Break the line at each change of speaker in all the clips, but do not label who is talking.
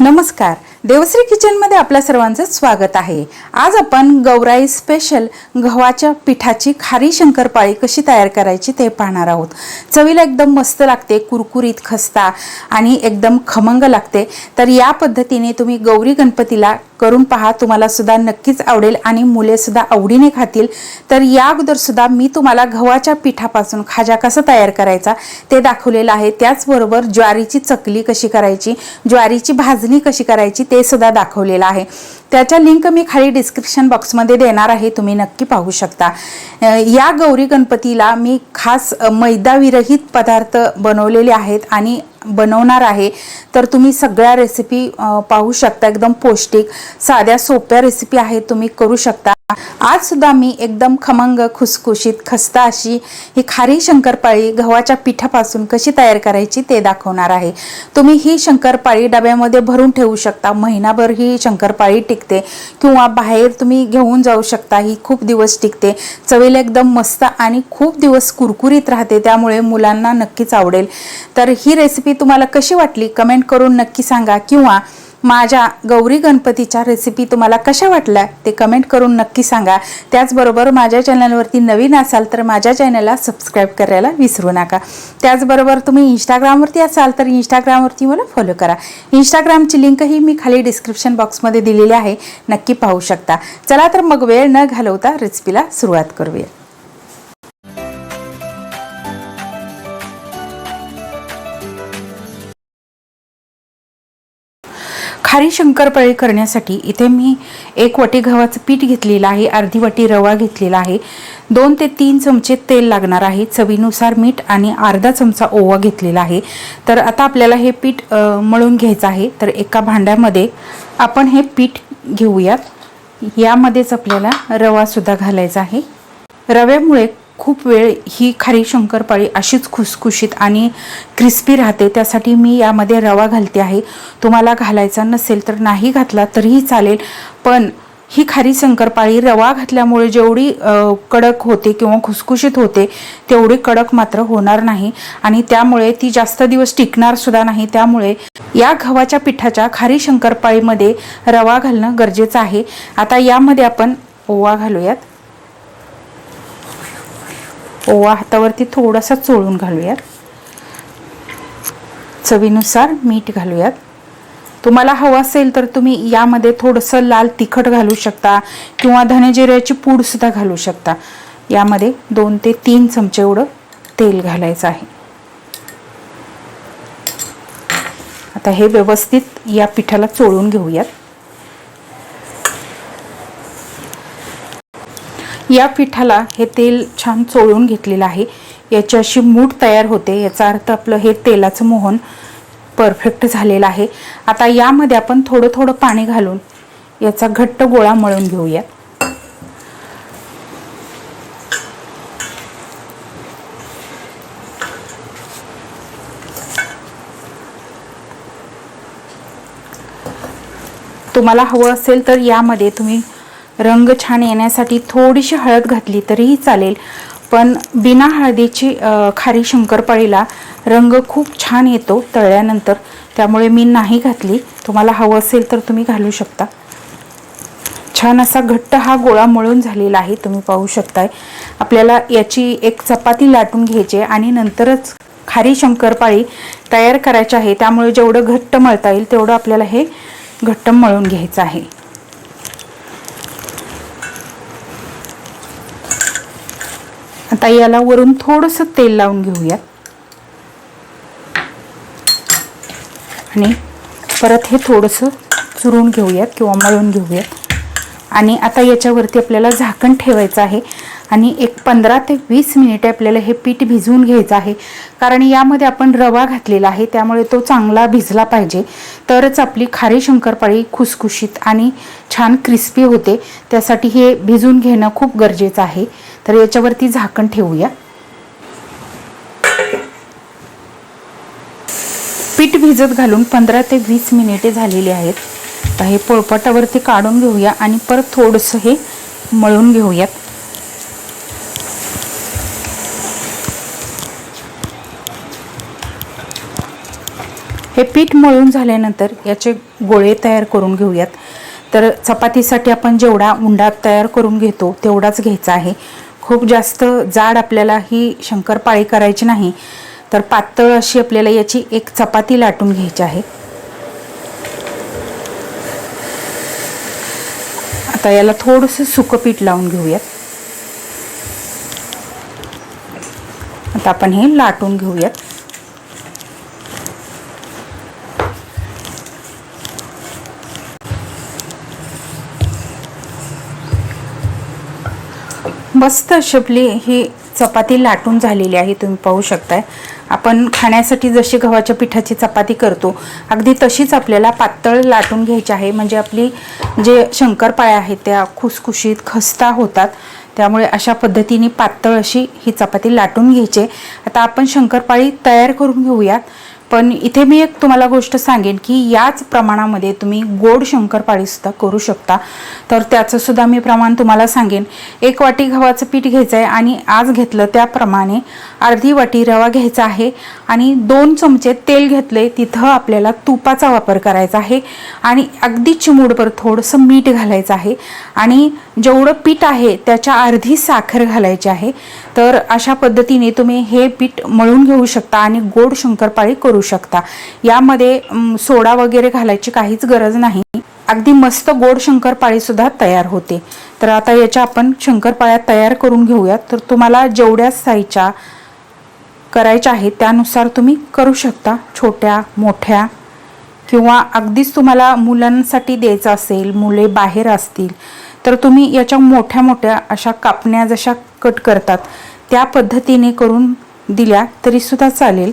नमस्कार. देवश्री किचनमध्ये आपल्या सर्वांचं स्वागत आहे. आज आपण गौराई स्पेशल गव्हाच्या पिठाची खारी शंकरपाळी कशी तयार करायची ते पाहणार आहोत. चवीला एकदम मस्त लागते कुरकुरीत खस्ता आणि एकदम खमंग लागते. तर या पद्धतीने तुम्ही गौरी गणपतीला करून पहा तुम्हाला सुद्धा नक्कीच आवडेल आणि मुलेसुद्धा आवडीने खातील. तर या अगोदरसुद्धा मी तुम्हाला गव्हाच्या पिठापासून खाजा कसा तयार करायचा ते दाखवलेलं आहे. त्याचबरोबर ज्वारीची चकली कशी करायची ज्वारीची भाजणी कशी करायची ते सुद्धा दाखवलेलं आहे. त्याच्या लिंक मी खाली डिस्क्रिप्शन बॉक्समध्ये देणार आहे तुम्ही नक्की पाहू शकता. या गौरी गणपतीला मी खास मैदाविरहित पदार्थ बनवलेले आहेत आणि बनवणार आहे. तर तुम्ही सगळ्या रेसिपी पाहू शकता एकदम पौष्टिक साध्या सोप्या रेसिपी आहेत तुम्ही करू शकता. आज सुद्धा मी एकदम खमंग खुसखुशीत खस्ता अशी ही खारी शंकरपाळी गव्हाच्या पिठापासून कशी तयार करायची ते दाखवणार आहे. तुम्ही ही शंकरपाळी डब्यामध्ये भरून ठेवू शकता. महिनाभर ही शंकरपाळी टिकते किंवा बाहेर तुम्ही घेऊन जाऊ शकता. ही खूप दिवस टिकते. चवीला एकदम मस्त आणि खूप दिवस कुरकुरीत राहते. त्यामुळे मुलांना नक्कीच आवडेल. तर ही रेसिपी तुम्हाला कशी वाटली? कमेंट करून नक्की सांगा. किंवा माझ्या गौरी गणपतीच्या रेसिपी तुम्हाला कशा वाटल्या ते कमेंट करून नक्की सांगा. त्याचबरोबर माझ्या चॅनलवरती नवीन असाल तर माझ्या चॅनलला सबस्क्राईब करायला विसरू नका. त्याचबरोबर तुम्ही इंस्टाग्रामवरती असाल तर इंस्टाग्रामवरती मला फॉलो करा. इंस्टाग्रामची लिंकही मी खाली डिस्क्रिप्शन बॉक्समध्ये दिलेली आहे. नक्की पाहू शकता. चला तर मग वेळ न घालवता रेसिपीला सुरुवात करूया. खारी शंकरपाळी करण्यासाठी इथे मी एक वाटी गव्हाचं पीठ घेतलेलं आहे अर्धी वाटी रवा घेतलेला आहे. दोन ते तीन चमचे तेल लागणार आहे. चवीनुसार मीठ आणि अर्धा चमचा ओवा घेतलेला आहे. तर आता आपल्याला हे पीठ मळून घ्यायचं आहे. तर एका भांड्यामध्ये आपण हे पीठ घेऊयात. यामध्येच आपल्याला रवासुद्धा घालायचा आहे. रव्यामुळे खूप वेळ ही खारी शंकरपाळी अशीच खुसखुशीत आणि क्रिस्पी राहते. त्यासाठी मी यामध्ये रवा घालते आहे. तुम्हाला घालायचा नसेल तर नाही घातला तरीही चालेल. पण ही खारी शंकरपाळी रवा घातल्यामुळे जेवढी कडक होते किंवा खुसखुशीत होते तेवढी कडक मात्र होणार नाही. आणि त्यामुळे ती जास्त दिवस टिकणार सुद्धा नाही. त्यामुळे या गव्हाच्या पिठाच्या खारी शंकरपाळीमध्ये रवा घालणं गरजेचं आहे. आता यामध्ये आपण ओवा घालूयात. ओवा हातावरती थोडासा चोळून घालूयात. चवीनुसार मीठ घालूयात. तुम्हाला हवं असेल तर तुम्ही यामध्ये थोडंसं लाल तिखट घालू शकता किंवा धनेजिऱ्याची पूडसुद्धा घालू शकता. यामध्ये दोन ते तीन चमचे एवढं तेल घालायचं आहे. आता हे व्यवस्थित या पिठाला चोळून घेऊयात. या पिठाला हे तेल छान चोळून घेतलेलं आहे. याची अशी मूठ तयार होते. याचा अर्थ आपलं हे तेलाचं मोहन परफेक्ट झालेलं आहे. आता यामध्ये आपण थोडं थोडं पाणी घालून याचा घट्ट गोळा मळून घेऊयात. तुम्हाला हवं असेल तर यामध्ये तुम्ही रंग छान येण्यासाठी थोडीशी हळद घातली तरीही चालेल. पण बिना हळदीची खारी शंकरपाळीला रंग खूप छान येतो तळल्यानंतर. त्यामुळे मी नाही घातली. तुम्हाला हवं असेल तर तुम्ही घालू शकता. छान असा घट्ट हा गोळा मळून झालेला आहे. तुम्ही पाहू शकताय. आपल्याला याची एक चपाती लाटून घ्यायची आहे आणि नंतरच खारी शंकरपाळी तयार करायची आहे. त्यामुळे जेवढं घट्ट मळता येईल तेवढं आपल्याला हे घट्ट मळून घ्यायचं आहे. आता याला वरून थोडंसं तेल लावून घेऊयात. आणि परत हे थोडंसं चुरून घेऊयात किंवा मळून घेऊयात. आणि आता याच्यावरती आपल्याला झाकण ठेवायचं आहे. आणि एक पंधरा ते वीस मिनिटे आपल्याला हे पीठ भिजवून घ्यायचं आहे. कारण यामध्ये आपण रवा घातलेला आहे त्यामुळे तो चांगला भिजला पाहिजे. तरच आपली खारी शंकरपाळी खुसखुशीत आणि छान क्रिस्पी होते. त्यासाठी हे भिजून घेणं खूप गरजेचं आहे. तर याच्यावरती झाकण ठेवूया. पीठ भिजत घालून पंधरा ते वीस मिनिटे झालेली आहेत. आता हे पोळपाटावरती काढून घेऊया आणि परत थोडंसं हे मळून घेऊयात. हे पीठ मळून झाल्यानंतर याचे गोळे तयार करून घेऊयात. तर चपातीसाठी आपण जेवढा उंडा तयार करून घेतो तेवढाच घ्यायचा आहे. खूप जास्त जाड आपल्याला ही शंकरपाळी करायची नाही तर पातळ अशी आपल्याला याची एक चपाती लाटून घ्यायची आहे. आता याला थोडंसं सुकं पीठ लावून घेऊयात. आता आपण हे लाटून घेऊयात. मस्त अशी ही चपाती लाटून झालेली आहे तुम्ही पाहू शकताय. आपण खाण्यासाठी जशी गव्हाच्या पिठाची चपाती करतो अगदी तशीच आपल्याला पातळ लाटून घ्यायची आहे. म्हणजे आपली जे शंकरपाळ्या आहेत त्या खुसखुशीत खस्ता होतात. त्यामुळे अशा पद्धतीने पातळ अशी ही चपाती लाटून घ्यायची आता आपण शंकरपाळी तयार करून घेऊयात. पण इथे मी एक तुम्हाला गोष्ट सांगेन की याच प्रमाणामध्ये तुम्ही गोड शंकरपाळीसुद्धा करू शकता. तर त्याचंसुद्धा मी प्रमाण तुम्हाला सांगेन. एक वाटी गव्हाचं पीठ घ्यायचं आहे आणि आज घेतलं त्याप्रमाणे अर्धी वाटी रवा घ्यायचा आहे आणि दोन चमचे तेल घेतले तिथं आपल्याला तुपाचा वापर करायचा आहे आणि अगदी चिमूडभर थोडंसं मीठ घालायचं आहे. आणि जेवढं पीठ आहे त्याच्या अर्धी साखर घालायची आहे. तर अशा पद्धतीने तुम्ही हे पीठ मळून घेऊ शकता आणि गोड शंकरपाळी करू शकता. यामध्ये सोडा वगैरे घालायची काहीच गरज नाही. अगदी मस्त गोड शंकरपाळी सुद्धा तयार होते. तर आता याच्या आपण शंकरपाळ्या तयार करून घेऊयात. तर तुम्हाला जेवढ्या साईच्या करायच्या आहेत त्यानुसार तुम्ही करू शकता. छोट्या मोठ्या किंवा अगदीच तुम्हाला मुलांसाठी द्यायचं असेल मुले बाहेर असतील तर तुम्ही याच्या मोठ्या मोठ्या अशा कापण्या जशा कट करतात त्या पद्धतीने करून दिल्या तरीसुद्धा चालेल.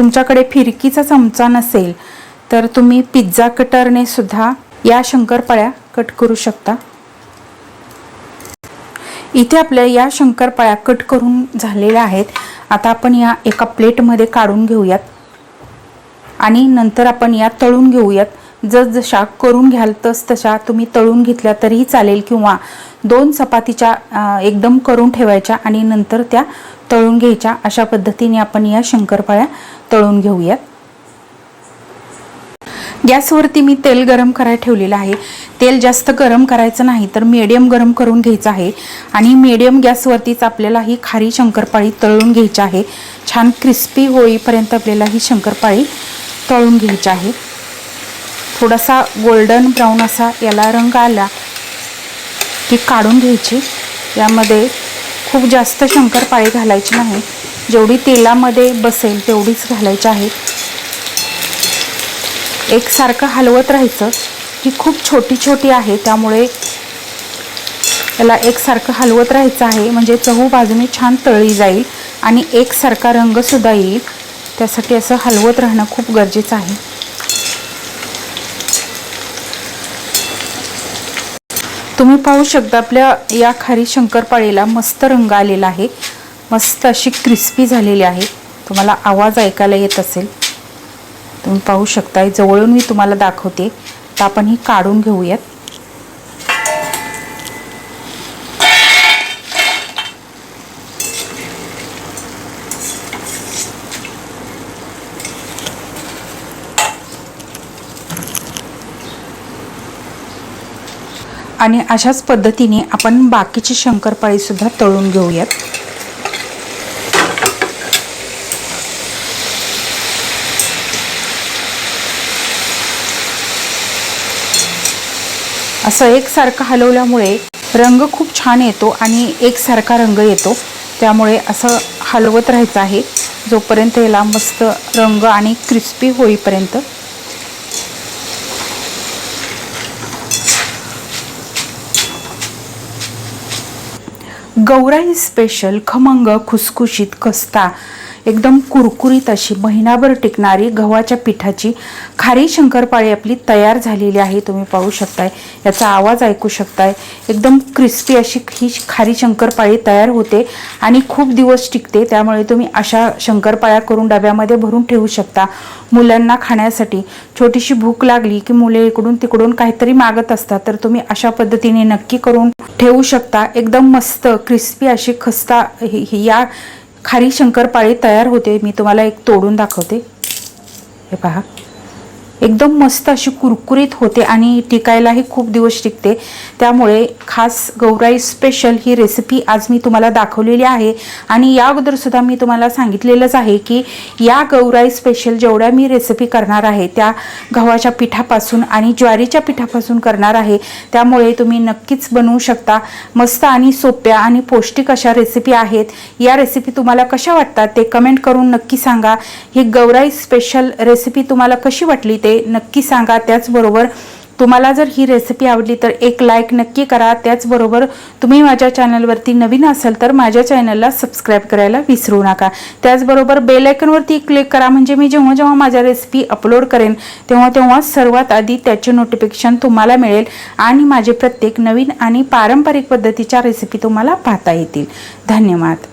तुमच्याकडे फिरकीचा चमचा नसेल तर तुम्ही पिझ्झा कटरने सुद्धा या शंकरपाळ्या कट करू शकता. इथे आपल्या या शंकरपाळ्या कट करून झालेल्या आहेत. आता आपण या एका प्लेटमध्ये काढून घेऊयात. आणि नंतर आपण या तळून घेऊयात. जसजशा करून घ्याल तस तशा तुम्ही तळून घेतल्या तरीही चालेल किंवा दोन चपातीच्या एकदम करून ठेवायच्या आणि नंतर त्या तळून घ्यायच्या. अशा पद्धतीने आपण या शंकरपाळ्या तळून घेऊयात. गॅसवरती मी तेल गरम करायला ठेवलेलं आहे. तेल जास्त गरम करायचं नाही तर मीडियम गरम करून घ्यायचं आहे. आणि मीडियम गॅसवरतीच आपल्याला ही खारी शंकरपाळी तळून घ्यायची आहे. छान क्रिस्पी होईपर्यंत आपल्याला ही शंकरपाळी तळून घ्यायची आहे. थोडासा गोल्डन ब्राऊन असा याला रंग आला की काढून घ्यायची. यामध्ये खूप जास्त शंकरपाळी घालायची नाही. जेवढी तेलामध्ये बसेल तेवढीच घालायची आहे. एकसारखं हलवत राहायचं. ही खूप छोटी छोटी आहे त्यामुळे त्याला एकसारखं हलवत राहायचं आहे. म्हणजे चहू बाजूने छान तळली जाईल आणि एकसारखा रंगसुद्धा येईल. त्यासाठी असं हलवत राहणं खूप गरजेचं आहे. तुम्ही पाहू शकता आपल्या या खारी शंकरपाळीला मस्त रंग आलेला आहे. मस्त अशी क्रिस्पी झालेली आहे. तुम्हाला आवाज ऐकायला येत असेल. तुम्ही पाहू शकता जवळून मी तुम्हाला दाखवते. तर आपण ही काढून घेऊयात. आणि अशाच पद्धतीने आपण बाकीची शंकरपाळीसुद्धा तळून घेऊयात. असं एकसारखं हलवल्यामुळे रंग खूप छान येतो आणि एकसारखा रंग येतो. त्यामुळे असं हलवत राहायचं आहे. जोपर्यंत याला मस्त रंग आणि क्रिस्पी होईपर्यंत. गौराई स्पेशल खमंग खुसखुशीत खस्ता. एकदम कुरकुरीत अशी महिनाभर टिकणारी गव्हाच्या पिठाची खारी शंकरपाळी आपली तयार झालेली आहे. तुम्ही पाहू शकताय. याचा आवाज ऐकू शकताय. एकदम क्रिस्पी अशी ही खारी शंकरपाळी तयार होते आणि खूप दिवस टिकते. त्यामुळे तुम्ही अशा शंकरपाळ्या करून डब्यामध्ये भरून ठेवू शकता मुलांना खाण्यासाठी. छोटीशी भूक लागली की मुले इकडून तिकडून काहीतरी मागत असतात तर तुम्ही अशा पद्धतीने नक्की करून ठेवू शकता. एकदम मस्त क्रिस्पी अशी खस्ता या खारी शंकरपाळी तयार होते. मी तुम्हाला एक तोडून दाखवते. हे पहा. एकदम मस्त अशी कुरकुरीत होते आणि टिकायलाही खूप दिवस टिकते. त्यामुळे खास गौराई स्पेशल ही रेसिपी आज मी तुम्हाला दाखवलेली आहे. आणि या अगोदर सुद्धा मी तुम्हाला सांगितलेलंच आहे की या गौराई स्पेशल जेवढ्या मी रेसिपी करणार आहे त्या गव्हाच्या पिठापासून आणि ज्वारीच्या पिठापासून करणार आहे त्यामुळे तुम्ही नक्कीच बनवू शकता. मस्त आणि सोप्या आणि पौष्टिक अशा रेसिपी आहेत. या रेसिपी तुम्हाला कशा वाटतात ते कमेंट करून नक्की सांगा. ही गौराई स्पेशल रेसिपी तुम्हाला कशी वाटली ते नक्की सांगा. त्याचबरोबर तुम्हाला जर ही रेसिपी आवडली तर एक लाईक नक्की करा. त्याचबरोबर तुम्ही माझ्या चॅनलवरती नवीन असाल तर माझ्या चॅनलला सबस्क्राईब करायला विसरू नका. त्याचबरोबर बेलायकनवरती क्लिक करा. म्हणजे मी जेव्हा जेव्हा माझ्या रेसिपी अपलोड करेन तेव्हा तेव्हा सर्वात आधी त्याचे नोटिफिकेशन तुम्हाला मिळेल आणि माझे प्रत्येक नवीन आणि पारंपरिक पद्धतीच्या रेसिपी तुम्हाला पाहता येतील. धन्यवाद.